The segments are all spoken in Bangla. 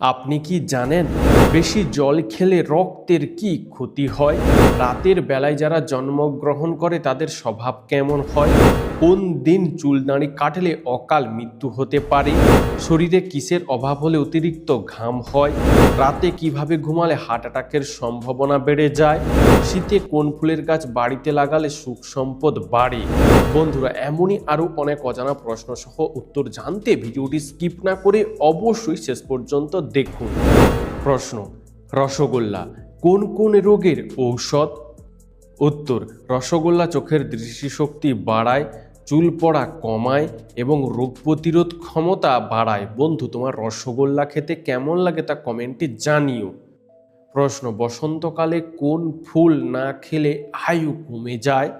আপনি কি জানেন বেশি জল খেলে রক্তের কি ক্ষতি হয়? রাতের বেলায় যারা জন্মগ্রহণ করে তাদের স্বভাব কেমন হয়? কোন দিন চুল দাঁড়ি কাটলে অকাল মৃত্যু হতে পারে? শরীরে কিসের অভাব হলে অতিরিক্ত ঘাম হয়? রাতে কীভাবে ঘুমালে হার্ট অ্যাটাকের সম্ভাবনা বেড়ে যায়? শীতে কোন ফুলের গাছ বাড়িতে লাগালে সুখ সম্পদ বাড়ে? বন্ধুরা, এমনই আরও অনেক অজানা প্রশ্ন সহ উত্তর জানতে ভিডিওটি স্কিপ না করে অবশ্যই শেষ পর্যন্ত দেখুন। প্রশ্ন, রসগোল্লা কোন কোন রোগের ঔষধ? উত্তর, রসগোল্লা চোখের দৃষ্টিশক্তি বাড়ায় চুল পড়া কমায় এবং রোগ প্রতিরোধ ক্ষমতা বাড়ায়। বন্ধু, তোমার রসগোল্লা খেতে কেমন লাগে তা কমেন্টে জানিও। প্রশ্ন, বসন্তকালে কোন ফুল না খেলে আয়ু কমে যায়?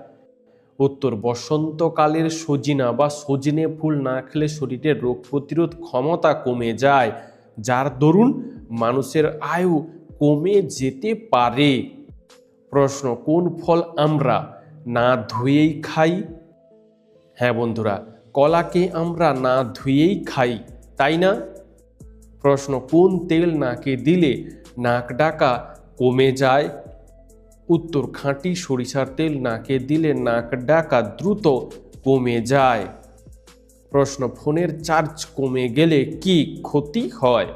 উত্তর, বসন্তকালের সজিনা বা সজনে ফুল না খেলে শরীরের রোগ প্রতিরোধ ক্ষমতা কমে যায়, যার দরুন মানুষের আয়ু কমে যেতে পারে। প্রশ্ন, কোন ফল আমরা না ধুয়েই খাই? হ্যাঁ বন্ধুরা, কলাকে আমরা না ধুয়েই খাই, তাই না? প্রশ্ন, কোন তেল নাকে দিলে নাক ডাকা কমে যায়? উত্তর, খাঁটি সরিষার তেল নাকে দিলে নাক ডাকা দ্রুত কমে যায়। প্রশ্ন, ফোনের চার্জ কমে গেলে কি ক্ষতি হয়?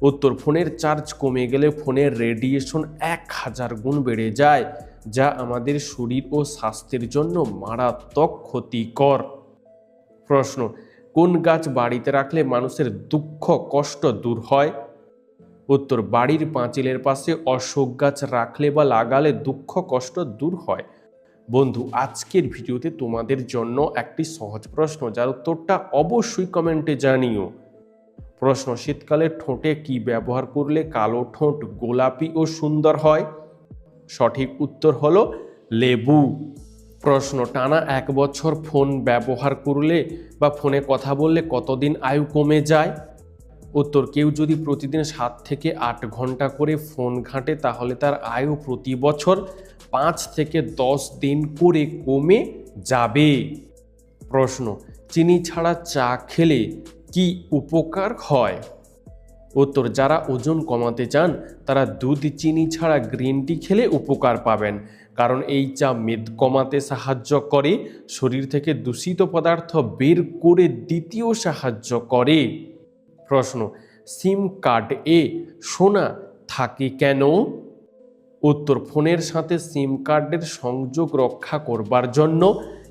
উত্তর, ফোনের চার্জ কমে গেলে ফোনের রেডিয়েশন এক হাজার গুণ বেড়ে যায়। যা আমাদের শরীর ও স্বাস্থ্যের জন্য মারাত্মক ক্ষতিকর। প্রশ্ন, কোন গাছ বাড়িতে রাখলে মানুষের দুঃখ, কষ্ট দূর হয়? উত্তর, বাড়ির পাঁচিলের পাশে অশোক গাছ রাখলে বা লাগালে দুঃখ, কষ্ট দূর হয়। বন্ধু, আজকের ভিডিওতে তোমাদের জন্য একটি সহজ প্রশ্ন, যার উত্তরটা অবশ্যই কমেন্টে জানিও। প্রশ্ন, শীতকালে ঠোঁটে কি ব্যবহার করলে কালো ঠোঁট গোলাপি ও সুন্দর হয়? সঠিক উত্তর হলো লেবু। প্রশ্ন, টানা এক বছর ফোন ব্যবহার করলে বা ফোনে কথা বললে কতদিন আয়ু কমে যায়? উত্তর, কেউ যদি প্রতিদিন সাত থেকে আট ঘণ্টা করে ফোন ঘাঁটে তাহলে তার আয়ু প্রতি বছর পাঁচ থেকে দশ দিন করে কমে যাবে। প্রশ্ন, চিনি ছাড়া চা খেলে কি উপকার হয়? উত্তর, যারা ওজন কমাতে চান, তারা দুধ, চিনি ছাড়া গ্রিন টি খেলে উপকার পাবেন। কারণ এই চা মেদ কমাতে সাহায্য করে, শরীর থেকে দূষিত পদার্থ বের করে দ্বিতীয় সাহায্য করে। প্রশ্ন, সিম কার্ড এ সোনা থাকে কেন? উত্তর, ফোনের সাথে সিম কার্ডের সংযোগ রক্ষা করবার জন্য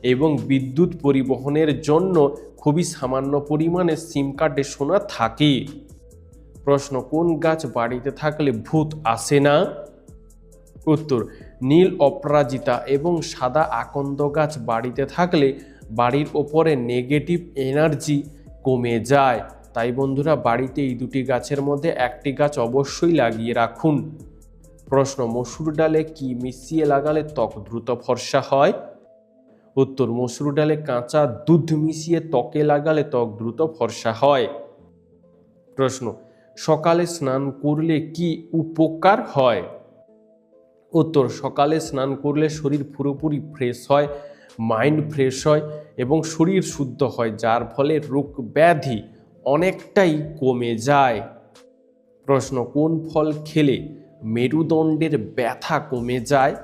এবং বিদ্যুৎ পরিবহনের জন্য খুবই সামান্য পরিমাণে সিম কার্ডে সোনা থাকে। প্রশ্ন, কোন গাছ বাড়িতে থাকলে ভূত আসে না? উত্তর, নীল অপরাজিতা এবং সাদা আকন্দ গাছ বাড়িতে থাকলে বাড়ির ওপরে নেগেটিভ এনার্জি কমে যায়। তাই বন্ধুরা, বাড়িতে এই দুটি গাছের মধ্যে একটি গাছ অবশ্যই লাগিয়ে রাখুন। প্রশ্ন, মসুর ডালে কি মিশিয়ে লাগালে ত্বক দ্রুত ফর্সা হয়? উত্তর, মসুর ডালে কাঁচা দুধ মিশিয়ে ত্বকে লাগালে ত্বক দ্রুত ফর্সা হয়। প্রশ্ন সকালে স্নান করলে কি উপকার হয়? উত্তর, সকালে স্নান করলে শরীর পুরোপুরি ফ্রেশ হয় মাইন্ড ফ্রেশ হয় এবং শরীর শুদ্ধ হয়, যার ফলে রোগ ব্যাধি অনেকটাই কমে যায়। প্রশ্ন, কোন ফল খেলে মেরুদণ্ডের ব্যথা কমে যায়?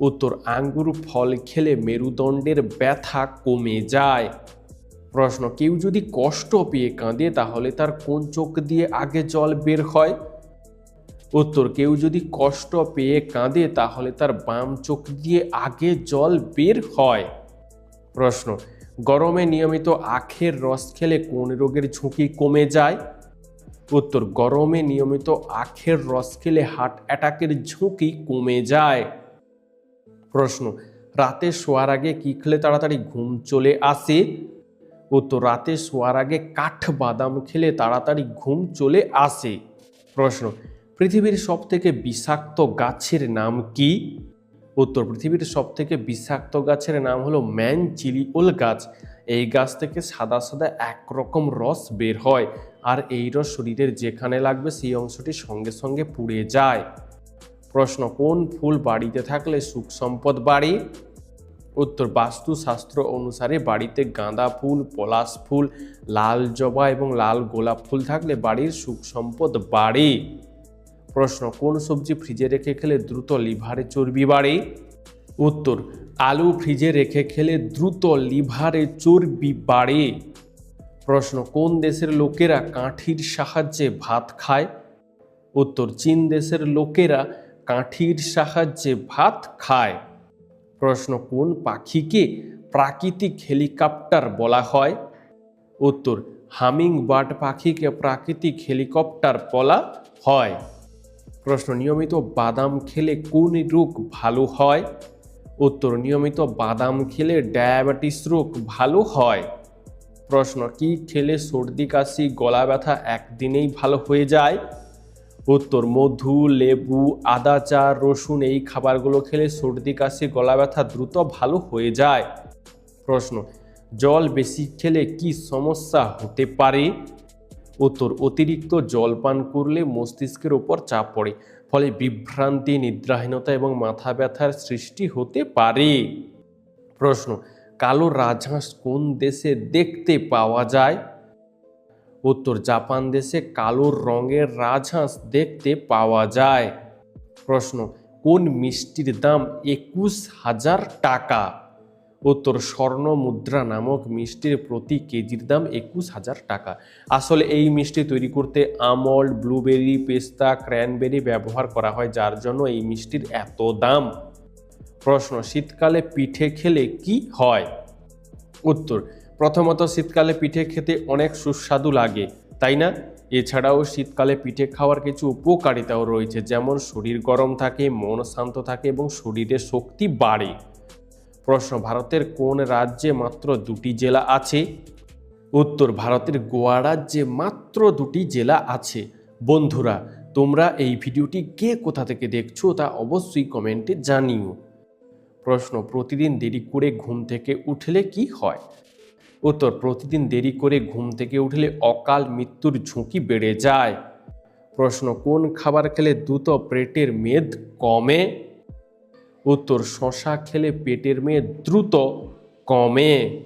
উত্তর, আঙ্গুর ফল খেলে মেরুদণ্ডের ব্যথা কমে যায়। প্রশ্ন, কেউ যদি কষ্ট পেয়ে কাঁদে তাহলে তার কোন চোখ দিয়ে আগে জল বের হয়? উত্তর, কেউ যদি কষ্ট পেয়ে কাঁদে তাহলে তার বাম চোখ দিয়ে আগে জল বের হয়। প্রশ্ন, গরমে নিয়মিত আখের রস খেলে কোন রোগের ঝুঁকি কমে যায়? উত্তর, গরমে নিয়মিত আখের রস খেলে হার্ট অ্যাটাকের ঝুঁকি কমে যায়। প্রশ্ন, রাতে শোয়ার আগে কি খেলে তাড়াতাড়ি ঘুম চলে আসে? উত্তর রাতে শোয়ার আগে কাঠ বাদাম খেলে তাড়াতাড়ি ঘুম চলে আসে। প্রশ্ন, পৃথিবীর সব থেকে বিষাক্ত গাছের নাম কি? উত্তর, পৃথিবীর সব থেকে বিষাক্ত গাছের নাম হলো ম্যান চিলিওল গাছ। এই গাছ থেকে সাদা সাদা একরকম রস বের হয় আর এই রস শরীরের যেখানে লাগবে সেই অংশটি সঙ্গে সঙ্গে পুড়ে যায়। প্রশ্ন, কোন ফুল বাড়িতে থাকলে সুখ সম্পদ বাড়ে? উত্তর বাস্তুশাস্ত্র অনুসারে বাড়িতে গাঁদা ফুল, পলাশ ফুল, লাল জবা এবং লাল গোলাপ ফুল থাকলে বাড়ির সুখ সম্পদ বাড়ে। প্রশ্ন, কোন সবজি ফ্রিজে রেখে খেলে দ্রুত লিভারে চর্বি বাড়ে? উত্তর, আলু ফ্রিজে রেখে খেলে দ্রুত লিভারে চর্বি বাড়ে। প্রশ্ন, কোন দেশের লোকেরা কাঠির সাহায্যে ভাত খায়? উত্তর, চীন দেশের লোকেরা কাঠির সাহায্যে ভাত খায়। প্রশ্ন, কোন পাখিকে প্রাকৃতিক হেলিকপ্টার বলা হয়? উত্তর হামিং বার্ড পাখিকে প্রাকৃতিক হেলিকপ্টার বলা হয়। প্রশ্ন, নিয়মিত বাদাম খেলে কোন রোগ ভালো হয়? উত্তর, নিয়মিত বাদাম খেলে ডায়াবেটিস রোগ ভালো হয়। প্রশ্ন, কি খেলে সর্দি, কাশি গলা ব্যথা একদিনেই ভালো হয়ে যায়? উত্তর, মধু, লেবু, আদা, চা, রসুন এই খাবারগুলো খেলে সর্দি, কাশি, গলা ব্যথা দ্রুত ভালো হয়ে যায়। প্রশ্ন, জল বেশি খেলে কি সমস্যা হতে পারে? উত্তর, অতিরিক্ত জল পান করলে মস্তিষ্কের ওপর চাপ পড়ে, ফলে বিভ্রান্তি, নিদ্রাহীনতা এবং মাথা ব্যথার সৃষ্টি হতে পারে। প্রশ্ন, কালো রাজহাঁস কোন দেশে দেখতে পাওয়া যায়? উত্তর জাপান দেশে কালো রঙের রাজহাঁস দেখতে পাওয়া যায়। প্রশ্ন, কোন মিষ্টির দাম একুশ হাজার টাকা? উত্তর, স্বর্ণ মুদ্রা নামক মিষ্টির প্রতি কেজির দাম একুশ হাজার টাকা। আসলে এই মিষ্টি তৈরি করতে আমল, ব্লুবেরি, পেস্তা, ক্র্যানবেরি ব্যবহার করা হয়, যার জন্য এই মিষ্টির এত দাম। প্রশ্ন, শীতকালে পিঠে খেলে কি হয়? উত্তর প্রথমত শীতকালে পিঠে খেতে অনেক সুস্বাদু লাগে, তাই না? এছাড়াও শীতকালে পিঠে খাওয়ার কিছু উপকারিতাও রয়েছে, যেমন শরীর গরম থাকে, মন শান্ত থাকে এবং শরীরে শক্তি বাড়ে। প্রশ্ন, ভারতের কোন রাজ্যে মাত্র দুটি জেলা আছে? উত্তর, ভারতের গোয়া রাজ্যে মাত্র দুটি জেলা আছে। বন্ধুরা, তোমরা এই ভিডিওটি কে কোথা থেকে দেখছ তা অবশ্যই কমেন্টে জানিও। প্রশ্ন, প্রতিদিন দেরি করে ঘুম থেকে উঠলে কি হয়? উত্তর, প্রতিদিন দেরি করে ঘুম থেকে উঠলে অকাল মৃত্যুর ঝুঁকি বেড়ে যায়। প্রশ্ন, কোন খাবার খেলে দ্রুত পেটের মেদ কমে? উত্তর, শশা খেলে পেটের মেদ দ্রুত কমে।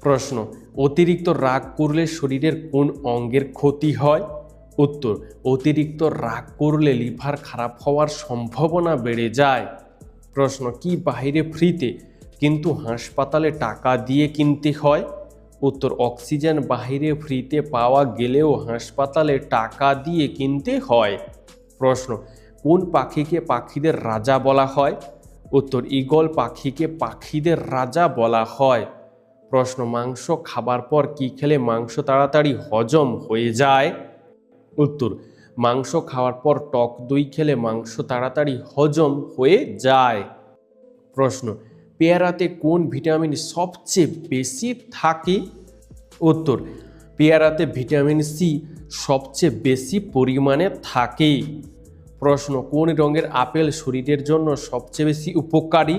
প্রশ্ন, অতিরিক্ত রাগ করলে শরীরের কোন অঙ্গের ক্ষতি হয়? উত্তর, অতিরিক্ত রাগ করলে লিভার খারাপ হওয়ার সম্ভাবনা বেড়ে যায়। প্রশ্ন, কি বাইরে ফ্রিতে, কিন্তু হাসপাতালে টাকা দিয়ে কিনতে হয়? উত্তর অক্সিজেন বাহিরে ফ্রিতে পাওয়া গেলেও হাসপাতালে টাকা দিয়ে কিনতে হয়। প্রশ্ন, কোন পাখিকে পাখিদের রাজা বলা হয়? উত্তর, ঈগল পাখিকে পাখিদের রাজা বলা হয়। প্রশ্ন, মাংস খাবার পর কি খেলে মাংস তাড়াতাড়ি হজম হয়ে যায়? উত্তর, মাংস খাওয়ার পর টক দই খেলে মাংস তাড়াতাড়ি হজম হয়ে যায়। প্রশ্ন পেয়ারাতে কোন ভিটামিন সবচেয়ে বেশি থাকে? উত্তর, পেয়ারাতে ভিটামিন সি সবচেয়ে বেশি পরিমাণে থাকে। প্রশ্ন, কোন রঙের আপেল শরীরের জন্য সবচেয়ে বেশি উপকারী?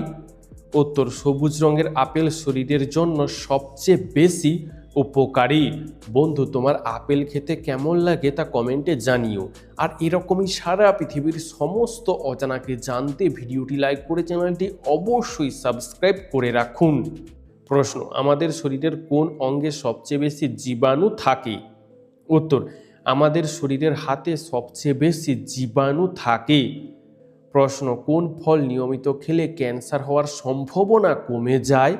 উত্তর, সবুজ রঙের আপেল শরীরের জন্য সবচেয়ে বেশি উপকারী। বন্ধু, তোমার আপেল খেতে কেমন লাগে তা কমেন্টে জানিও। আর এরকমই সারা পৃথিবীর সমস্ত অজানাকে জানতে ভিডিওটি লাইক করে চ্যানেলটি অবশ্যই সাবস্ক্রাইব করে রাখুন। প্রশ্ন, আমাদের শরীরের কোন অঙ্গে সবচেয়ে বেশি জীবাণু থাকে? উত্তর, আমাদের শরীরের হাতে সবচেয়ে বেশি জীবাণু থাকে। প্রশ্ন, কোন ফল নিয়মিত খেলে ক্যান্সার হওয়ার সম্ভাবনা কমে যায়?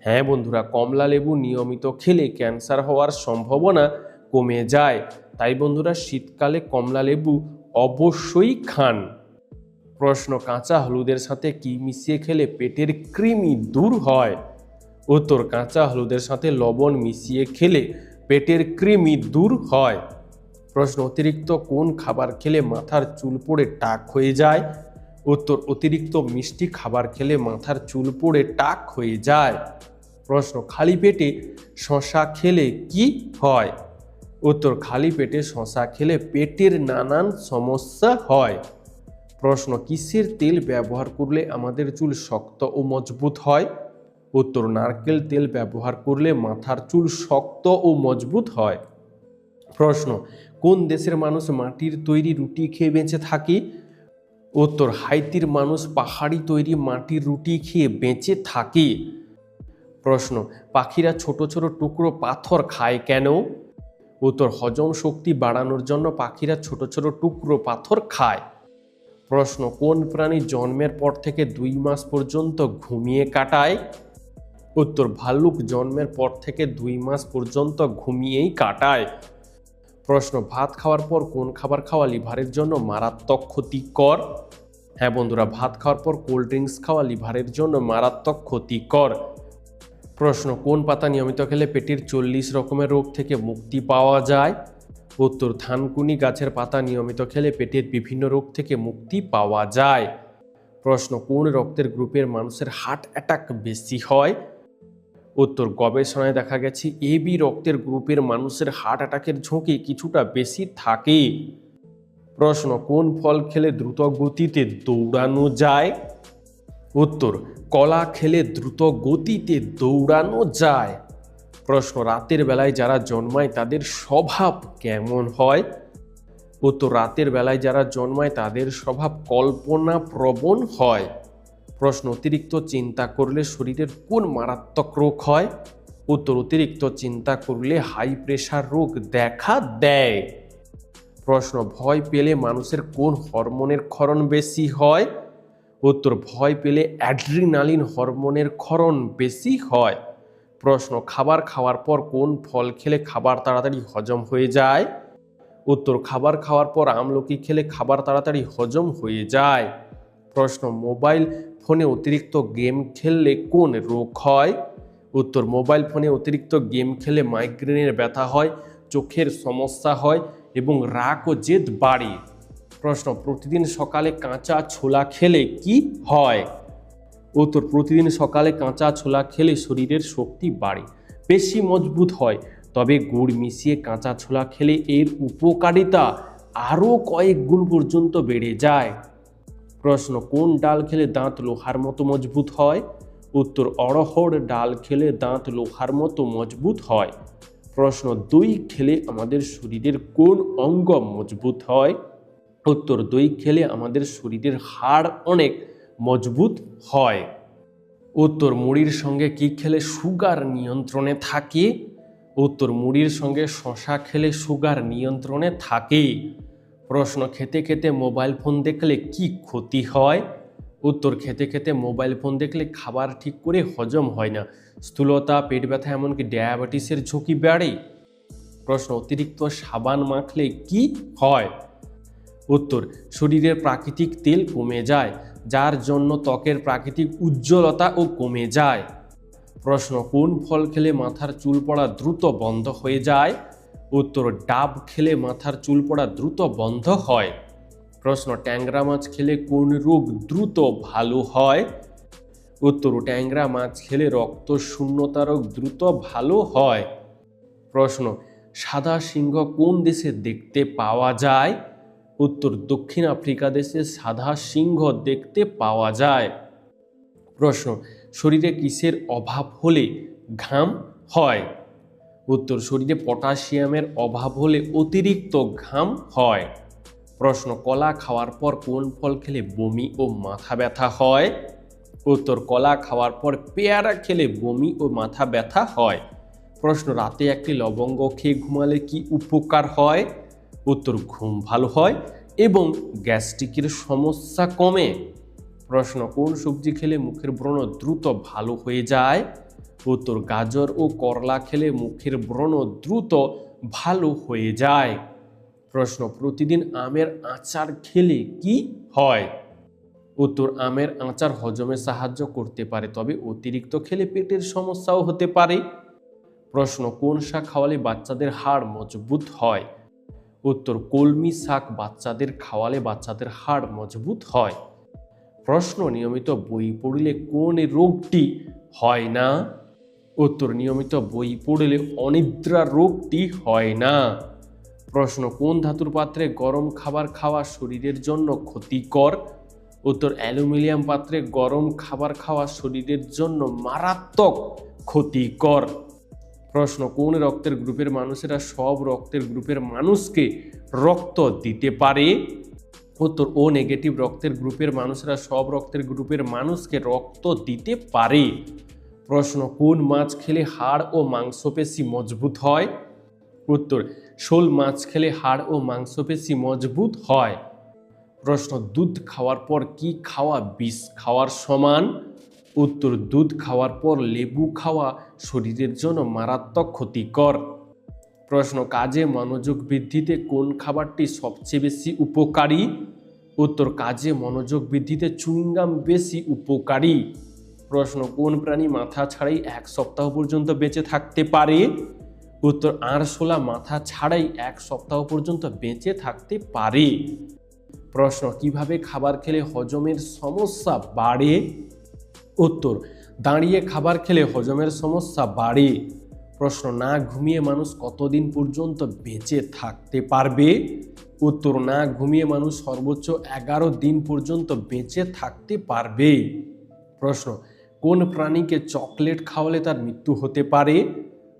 হ্যাঁ বন্ধুরা, কমলা লেবু নিয়মিত খেলে ক্যান্সার হওয়ার সম্ভাবনা কমে যায়। তাই বন্ধুরা, শীতকালে কমলা লেবু অবশ্যই খান। প্রশ্ন, কাঁচা হলুদের সাথে কি মিশিয়ে খেলে পেটের কৃমি দূর হয়? উত্তর, কাঁচা হলুদের সাথে লবণ মিশিয়ে খেলে পেটের কৃমি দূর হয়। প্রশ্ন, অতিরিক্ত কোন খাবার খেলে মাথার চুল পড়ে টাক হয়ে যায়? উত্তর, অতিরিক্ত মিষ্টি খাবার খেলে মাথার চুল পড়ে টাক হয়ে যায়। প্রশ্ন, খালি পেটে শশা খেলে কি হয়? উত্তর, খালি পেটে শশা খেলে পেটের নানান সমস্যা হয়। প্রশ্ন, কিসের তেল ব্যবহার করলে আমাদের চুল শক্ত ও মজবুত হয়? উত্তর, নারকেল তেল ব্যবহার করলে মাথার চুল শক্ত ও মজবুত হয়। প্রশ্ন, কোন দেশের মানুষ মাটির তৈরি রুটি খেয়ে বেঁচে থাকে? উত্তর হাইতির মানুষ পাহাড়ি তৈরি মাটির রুটি খেয়ে বেঁচে থাকে। প্রশ্ন, পাখিরা ছোট ছোট টুকরো পাথর খায় কেন? উত্তর, হজম শক্তি বাড়ানোর জন্য পাখিরা ছোট ছোট টুকরো পাথর খায়। প্রশ্ন, কোন প্রাণী জন্মের পর থেকে দুই মাস পর্যন্ত ঘুমিয়ে কাটায়? উত্তর, ভাল্লুক জন্মের পর থেকে দুই মাস পর্যন্ত ঘুমিয়েই কাটায়। প্রশ্ন, ভাত খাওয়ার পর কোন খাবার খাওয়া লিভারের জন্য মারাত্মক ক্ষতিকর? হ্যাঁ বন্ধুরা, ভাত খাওয়ার পর কোল্ড ড্রিঙ্কস খাওয়া লিভারের জন্য মারাত্মক ক্ষতিকর। প্রশ্ন, কোন পাতা নিয়মিত খেলে পেটের চল্লিশ রকমের রোগ থেকে মুক্তি পাওয়া যায়? উত্তর থানকুনি গাছের পাতা নিয়মিত খেলে পেটের বিভিন্ন রোগ থেকে মুক্তি পাওয়া যায়। প্রশ্ন, কোন রক্তের গ্রুপের মানুষের হার্ট অ্যাটাক বেশি হয়? উত্তর গবেষণায় দেখা গেছে এ বি রক্তের গ্রুপের মানুষের হার্ট অ্যাটাকের ঝুঁকি কিছুটা বেশি থাকে। প্রশ্ন, কোন ফল খেলে দ্রুত গতিতে দৌড়ানো যায়? উত্তর, কলা খেলে দ্রুত গতিতে দৌড়ানো যায়। প্রশ্ন, রাতের বেলায় যারা জন্মায় তাদের স্বভাব কেমন হয়? উত্তর, রাতের বেলায় যারা জন্মায় তাদের স্বভাব কল্পনা প্রবণ হয়। প্রশ্ন, অতিরিক্ত চিন্তা করলে শরীরের কোন মারাত্মক রোগ হয়? উত্তর, অতিরিক্ত চিন্তা করলে হাই প্রেশার রোগ দেখা দেয়। প্রশ্ন, ভয় পেলে মানুষের কোন হরমোনের ক্ষরণ বেশি হয়? উত্তর, ভয় পেলে অ্যাড্রিনালিন হরমোনের ক্ষরণ বেশি হয়। প্রশ্ন, খাবার খাওয়ার পর কোন ফল খেলে খাবার তাড়াতাড়ি হজম হয়ে যায়? উত্তর, খাবার খাওয়ার পর আমলকি খেলে খাবার তাড়াতাড়ি হজম হয়ে যায়। প্রশ্ন, মোবাইল ফোনে অতিরিক্ত গেম খেললে কোন রোগ হয়? উত্তর, মোবাইল ফোনে অতিরিক্ত গেম খেলে মাইগ্রেনের ব্যথা হয়, চোখের সমস্যা হয় এবং রাগ ও জেদ বাড়ে। প্রশ্ন, প্রতিদিন সকালে কাঁচা ছোলা খেলে কি হয়? উত্তর, প্রতিদিন সকালে কাঁচা ছোলা খেলে শরীরের শক্তি বাড়ে বেশি মজবুত হয়, তবে গুড় মিশিয়ে কাঁচা ছোলা খেলে এর উপকারিতা আরও কয়েক গুণ পর্যন্ত বেড়ে যায়। প্রশ্ন, কোন ডাল খেলে দাঁত লোহার মতো মজবুত হয়? উত্তর অড়হর ডাল খেলে দাঁত লোহার মতো মজবুত হয়। প্রশ্ন, দই খেলে আমাদের শরীরের কোন অঙ্গ মজবুত হয়? উত্তর, দই খেলে আমাদের শরীরের হাড় অনেক মজবুত হয়। উত্তর, মুড়ির সঙ্গে কি খেলে সুগার নিয়ন্ত্রণে থাকে? উত্তর, মুড়ির সঙ্গে শশা খেলে সুগার নিয়ন্ত্রণে থাকে। প্রশ্ন, খেতে খেতে মোবাইল ফোন দেখলে কি ক্ষতি হয়? উত্তর, খেতে খেতে মোবাইল ফোন দেখলে খাবার ঠিক করে হজম হয় না। স্থূলতা, পেট ব্যথা, এমনকি ডায়াবেটিসের ঝুঁকি বাড়ে। প্রশ্ন, অতিরিক্ত সাবান মাখলে কি হয়? উত্তর, শরীরের প্রাকৃতিক তেল কমে যায়, যার জন্য ত্বকের প্রাকৃতিক উজ্জ্বলতা ও কমে যায়। প্রশ্ন, কোন ফল খেলে মাথার চুল পড়া দ্রুত বন্ধ হয়ে যায়? উত্তর, ডাব খেলে মাথার চুল পড়া দ্রুত বন্ধ হয়। প্রশ্ন, ট্যাংরা মাছ খেলে কোন রোগ দ্রুত ভালো হয়? উত্তর, ট্যাংরা মাছ খেলে রক্ত শূন্যতা রোগ দ্রুত ভালো হয়। প্রশ্ন, সাদা সিংহ কোন দেশে দেখতে পাওয়া যায়? উত্তর, দক্ষিণ আফ্রিকা দেশে সাদা সিংহ দেখতে পাওয়া যায়। প্রশ্ন, শরীরে কিসের অভাব হলে ঘাম হয়? উত্তর, শরীরে পটাশিয়ামের অভাব হলে অতিরিক্ত ঘাম হয়। প্রশ্ন, কলা খাওয়ার পর কোন ফল খেলে বমি ও মাথা ব্যথা হয়? উত্তর, কলা খাওয়ার পর পেয়ারা খেলে বমি ও মাথা ব্যথা হয়। প্রশ্ন, রাতে একটি লবঙ্গ খেয়ে ঘুমালে কি উপকার হয়? উত্তর, ঘুম ভালো হয় এবং গ্যাস্ট্রিকের সমস্যা কমে। প্রশ্ন, কোন সবজি খেলে মুখের ব্রণ দ্রুত ভালো হয়ে যায়? উত্তর গাজর ও করলা খেলে মুখের ব্রণ দ্রুত ভালো হয়ে যায়। প্রশ্ন, প্রতিদিন আমের আচার খেলে কি হয়? উত্তর, আমের আচার হজমে সাহায্য করতে পারে, তবে অতিরিক্ত খেলে পেটের সমস্যাও হতে পারে। প্রশ্ন, কোন শাক খাওয়ালে বাচ্চাদের হাড় মজবুত হয়? উত্তর, কলমি শাক বাচ্চাদের খাওয়ালে বাচ্চাদের হাড় মজবুত হয়। প্রশ্ন, নিয়মিত বই পড়লে কোন রোগটি হয় না? উত্তর, নিয়মিত বই পড়লে অনিদ্রা রোগটি হয় না। প্রশ্ন, কোন ধাতুর পাত্রে গরম খাবার খাওয়া শরীরের জন্য ক্ষতিকর? উত্তর, অ্যালুমিনিয়াম পাত্রে গরম খাবার খাওয়া শরীরের জন্য মারাত্মক ক্ষতিকর। প্রশ্ন, কোন রক্তের গ্রুপের মানুষেরা সব রক্তের গ্রুপের মানুষকে রক্ত দিতে পারে? উত্তর, ও নেগেটিভ, রক্তের গ্রুপের মানুষেরা সব রক্তের গ্রুপের মানুষকে রক্ত দিতে পারে। প্রশ্ন, কোন মাছ খেলে হাড় ও মাংসপেশি মজবুত হয়? উত্তর, শোল মাছ খেলে হাড় ও মাংসপেশি মজবুত হয়। প্রশ্ন, দুধ খাওয়ার পর কি খাওয়া বিষ খাওয়ার সমান? উত্তর, দুধ খাওয়ার পর লেবু খাওয়া শরীরের জন্য মারাত্মক ক্ষতিকর। প্রশ্ন, কাজে মনোযোগ বৃদ্ধিতে কোন খাবারটি সবচেয়ে বেশি উপকারী? উত্তর, কাজে মনোযোগ বৃদ্ধিতে চুইংগাম বেশি উপকারী। প্রশ্ন, কোন প্রাণী মাথা ছাড়াই এক সপ্তাহ পর্যন্ত বেঁচে থাকতে পারে? উত্তর, আরশোলা মাথা ছাড়াই এক সপ্তাহ পর্যন্ত বেঁচে থাকতে পারে। প্রশ্ন, কীভাবে খাবার খেলে হজমের সমস্যা বাড়ে? উত্তর, দাঁড়িয়ে খাবার খেলে হজমের সমস্যা বাড়ে। প্রশ্ন, না ঘুমিয়ে মানুষ কতদিন পর্যন্ত বেঁচে থাকতে পারবে? উত্তর, না ঘুমিয়ে মানুষ সর্বোচ্চ এগারো দিন পর্যন্ত বেঁচে থাকতে পারবে। প্রশ্ন কোন প্রাণীকে চকলেট খাওয়ালে তার মৃত্যু হতে পারে?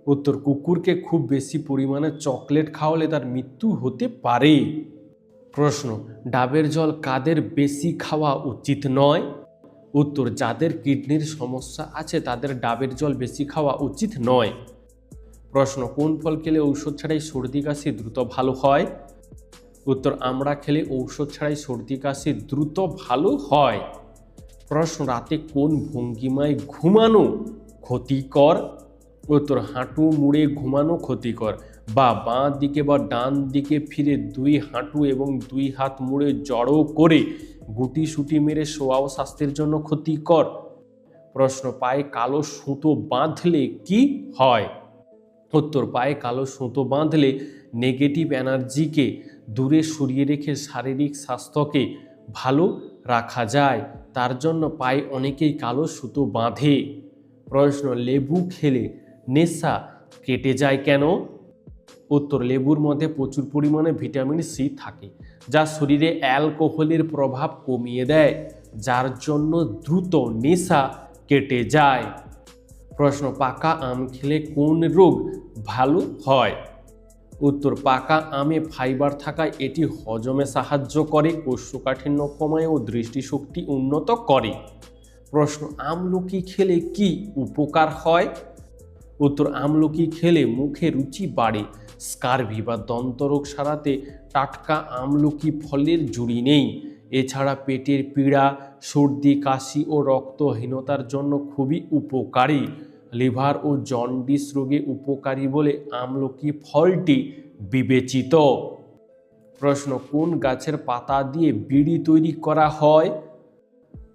উত্তর, কুকুরকে খুব বেশি পরিমাণে চকলেট খাওয়ালে তার মৃত্যু হতে পারে। প্রশ্ন, ডাবের জল কাদের বেশি খাওয়া উচিত নয়? উত্তর, যাদের কিডনির সমস্যা আছে তাদের ডাবের জল বেশি খাওয়া উচিত নয়। প্রশ্ন, কোন ফল খেলে ঔষধ ছাড়াই সর্দি কাশি দ্রুত ভালো হয়? উত্তর, আমরা খেলে ঔষধ ছাড়াই সর্দি কাশি দ্রুত ভালো হয়। প্রশ্ন রাতে কোন ভঙ্গিমায় ঘুমানো ক্ষতিকর? উত্তর, হাঁটু মুড়ে ঘুমানো ক্ষতিকর। বা বাঁ দিকে বা ডান দিকে ফিরে দুই হাঁটু এবং দুই হাত মুড়ে জড়ো করে গুটি সুটি মেরে শোয়াও স্বাস্থ্যের জন্য ক্ষতিকর? প্রশ্ন, পায়ে কালো সুতো বাঁধলে কি হয়? উত্তর, পায়ে কালো সুতো বাঁধলে নেগেটিভ এনার্জিকে দূরে সরিয়ে রেখে শারীরিক স্বাস্থ্যকে ভালো রাখা যায়, তার জন্য পায়ে অনেকেই কালো সুতো বাঁধে। প্রশ্ন, লেবু খেলে নেশা কেটে যায় কেন? উত্তর, লেবুর মধ্যে প্রচুর পরিমাণে ভিটামিন সি থাকে, যা শরীরে অ্যালকোহলের প্রভাব কমিয়ে দেয়, যার জন্য দ্রুত নেশা কেটে যায়। প্রশ্ন, পাকা আম খেলে কোন রোগ ভালো হয়? উত্তর, পাকা আমে ফাইবার থাকায় এটি হজমে সাহায্য করে, কোষ্ঠকাঠিন্য কমায় ও দৃষ্টিশক্তি উন্নত করে। প্রশ্ন, আমলকি খেলে কি উপকার হয়? উত্তর, আমলকি খেলে মুখে রুচি বাড়ে। স্কারভি বা দন্তরোগ সারাতে টাটকা আমলকি ফলের জুড়ি নেই। এছাড়া পেটের পীড়া, সর্দি, কাশি ও রক্তহীনতার জন্য খুবই উপকারী। লিভার ও জন্ডিস রোগে উপকারী বলে আমলকি ফলটি বিবেচিত। প্রশ্ন, কোন গাছের পাতা দিয়ে বিড়ি তৈরি করা হয়?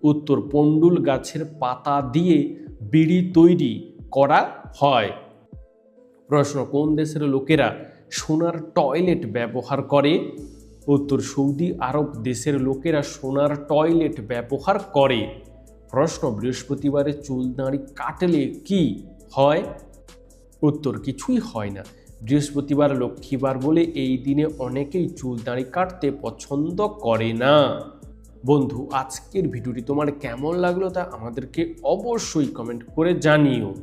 উত্তর, পণ্ডুল গাছের পাতা দিয়ে বিড়ি তৈরি করা হয়। প্রশ্ন, কোন দেশের লোকেরা সোনার টয়লেট ব্যবহার করে? উত্তর, সৌদি আরব দেশের লোকেরা সোনার টয়লেট ব্যবহার করে। প্রশ্ন, বৃহস্পতিবারে চুল দাঁড়ি কাটলে কি হয়? উত্তর, কিছুই হয় না। বৃহস্পতিবার লক্ষ্মীবার বলে এই দিনে অনেকেই চুল দাঁড়ি কাটতে পছন্দ করে না। বন্ধু, আজকের ভিডিওটি তোমার কেমন লাগল তা আমাদেরকে অবশ্যই কমেন্ট করে জানিও।